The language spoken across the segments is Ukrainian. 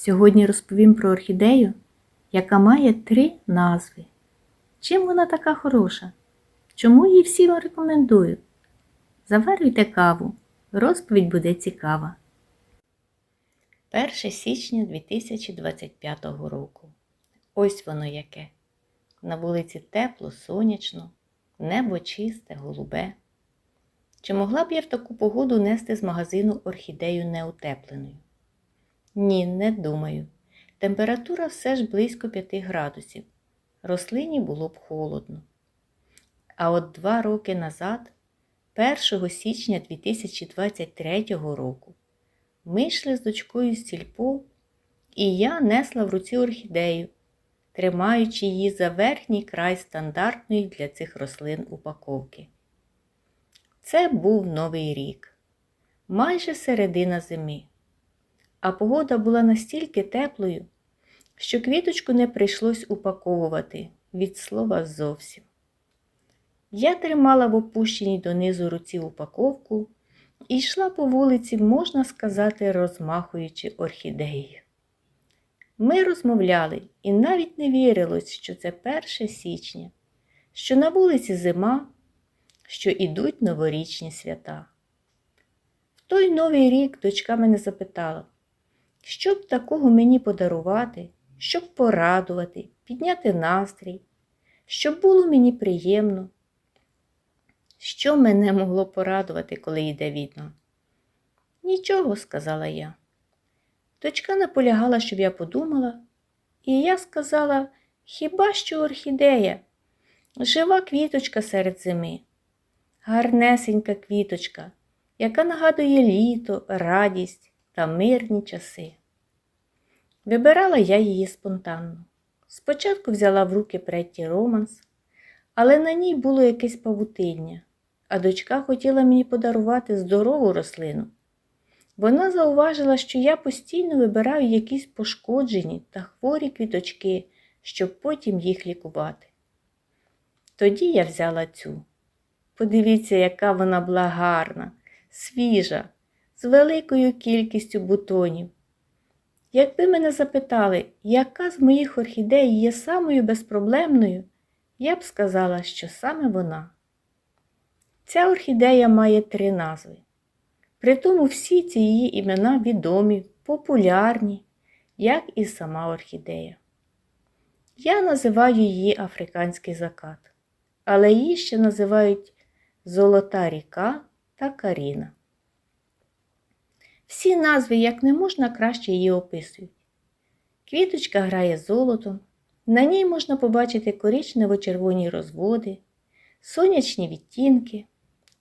Сьогодні розповім про орхідею, яка має три назви. Чим вона така хороша? Чому її всім рекомендую? Заварюйте каву, розповідь буде цікава. 1 січня 2025 року. Ось воно яке. На вулиці тепло, сонячно, небо чисте, голубе. Чи могла б я в таку погоду нести з магазину орхідею неутепленою? Ні, не думаю. Температура все ж близько 5 градусів. Рослині було б холодно. А от два роки назад, 1 січня 2023 року, ми йшли з дочкою з сільпо, і я несла в руці орхідею, тримаючи її за верхній край стандартної для цих рослин упаковки. Це був Новий рік, майже середина зими. А погода була настільки теплою, що квіточку не прийшлось упаковувати від слова зовсім. Я тримала в опущеній донизу руці упаковку і йшла по вулиці, можна сказати, розмахуючи орхідеєю. Ми розмовляли і навіть не вірилось, що це 1 січня, що на вулиці зима, що ідуть новорічні свята. В той новий рік дочка мене запитала, що б такого мені подарувати, щоб порадувати, підняти настрій, щоб було мені приємно. Що мене могло порадувати, коли йде війна? Нічого, сказала я. Дочка наполягала, щоб я подумала, і я сказала, хіба що орхідея, жива квіточка серед зими, гарнесенька квіточка, яка нагадує літо, радість та мирні часи. Вибирала я її спонтанно. Спочатку взяла в руки Претті Романс, але на ній було якесь павутиння, а дочка хотіла мені подарувати здорову рослину. Вона зауважила, що я постійно вибираю якісь пошкоджені та хворі квіточки, щоб потім їх лікувати. Тоді я взяла цю. Подивіться, яка вона була гарна, свіжа, з великою кількістю бутонів. Якби мене запитали, яка з моїх орхідей є самою безпроблемною, я б сказала, що саме вона. Ця орхідея має три назви. Притому всі ці її імена відомі, популярні, як і сама орхідея. Я називаю її Африканський закат, але її ще називають Золота ріка та Каріна. Всі назви як не можна краще її описують. Квіточка грає золотом, на ній можна побачити коричнево-червоні розводи, сонячні відтінки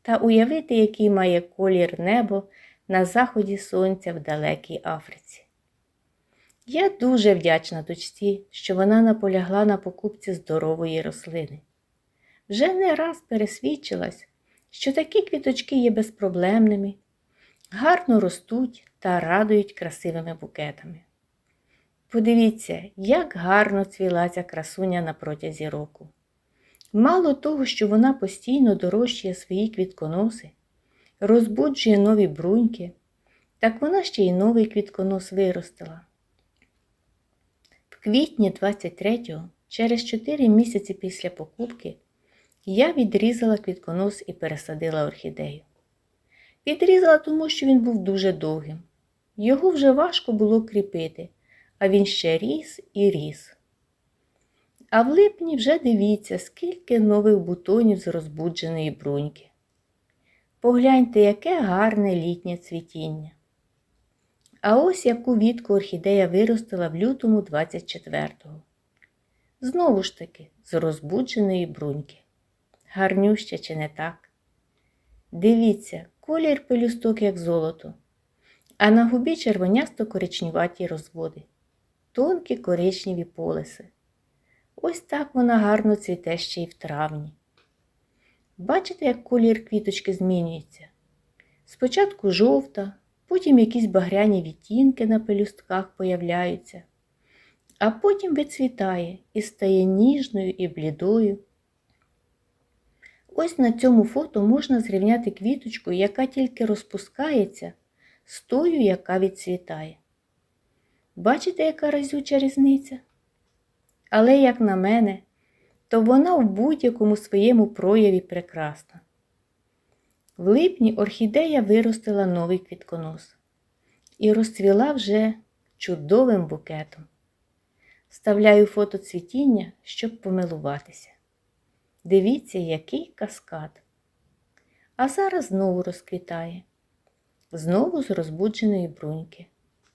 та уявити, який має колір небо на заході сонця в далекій Африці. Я дуже вдячна дочці, що вона наполягла на покупці здорової рослини. Вже не раз пересвідчилась, що такі квіточки є безпроблемними, гарно ростуть та радують красивими букетами. Подивіться, як гарно цвіла ця красуня на протязі року. Мало того, що вона постійно дорощує свої квітконоси, розбуджує нові бруньки, так вона ще й новий квітконос виростила. В квітні 23-го, через 4 місяці після покупки, я відрізала квітконос і пересадила орхідею. Відрізала тому, що він був дуже довгим. Його вже важко було кріпити, а він ще ріс і ріс. А в липні вже дивіться, скільки нових бутонів з розбудженої бруньки. Погляньте, яке гарне літнє цвітіння. А ось яку вітку орхідея виростила в лютому 24-го. Знову ж таки, з розбудженої бруньки. Гарнюща чи не так? Дивіться, колір пелюсток, як золото, а на губі червонясто коричневаті розводи, тонкі коричневі полиси. Ось так вона гарно цвіте ще й в травні. Бачите, як колір квіточки змінюється? Спочатку жовта, потім якісь багряні відтінки на пелюстках появляються, а потім вицвітає і стає ніжною і блідою. Ось на цьому фото можна зрівняти квіточку, яка тільки розпускається, з тою, яка відцвітає. Бачите, яка разюча різниця? Але, як на мене, то вона в будь-якому своєму прояві прекрасна. В липні орхідея виростила новий квітконос і розцвіла вже чудовим букетом. Вставляю фото цвітіння, щоб помилуватися. Дивіться, який каскад. А зараз знову розквітає, знову з розбудженої бруньки.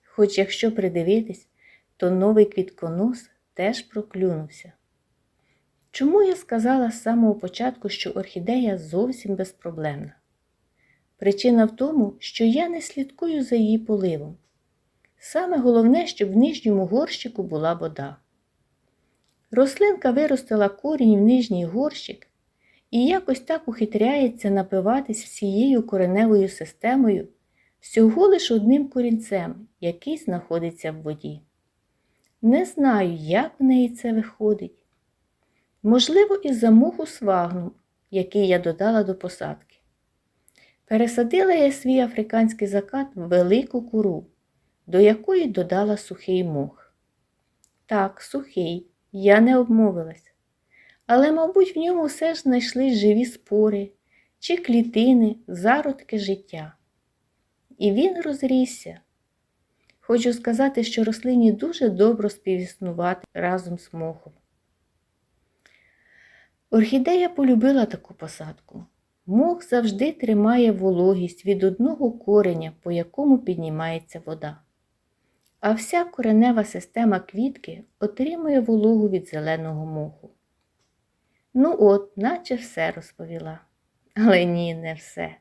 Хоч якщо придивитись, то новий квітконос теж проклюнувся. Чому я сказала з самого початку, що орхідея зовсім безпроблемна? Причина в тому, що я не слідкую за її поливом. Саме головне, щоб в нижньому горщику була вода. Рослинка виростила корінь в нижній горщик і якось так ухитряється напиватись всією кореневою системою всього лиш одним корінцем, який знаходиться в воді. Не знаю, як в неї це виходить. Можливо, із-за муху свагну, який я додала до посадки. Пересадила я свій африканський закат в велику куру, до якої додала сухий мох. Так, сухий, я не обмовилась. Але, мабуть, в ньому все ж знайшли живі спори чи клітини, зародки життя. І він розрісся. Хочу сказати, що рослині дуже добре співіснувати разом з мохом. Орхідея полюбила таку посадку. Мох завжди тримає вологість від одного кореня, по якому піднімається вода. А вся коренева система квітки отримує вологу від зеленого моху. Ну от, наче все розповіла. Але ні, не все.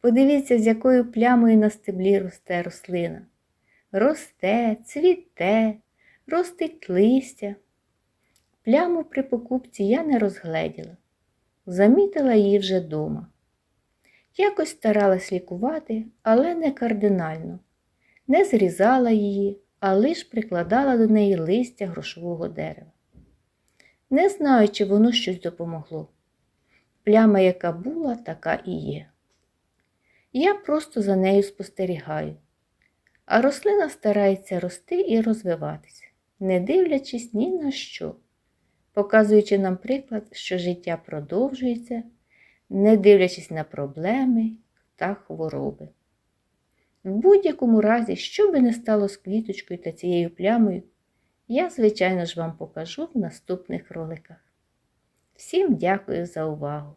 Подивіться, з якою плямою на стеблі росте рослина. Росте, цвіте, ростить листя. Пляму при покупці я не розгледіла, замітила її вже дома. Якось старалась лікувати, але не кардинально. Не зрізала її, а лиш прикладала до неї листя грошового дерева. Не знаю, чи воно щось допомогло. Пляма, яка була, така і є. Я просто за нею спостерігаю, а рослина старається рости і розвиватися, не дивлячись ні на що, показуючи нам приклад, що життя продовжується, не дивлячись на проблеми та хвороби. В будь-якому разі, що би не стало з квіточкою та цією плямою, я, звичайно ж, вам покажу в наступних роликах. Всім дякую за увагу!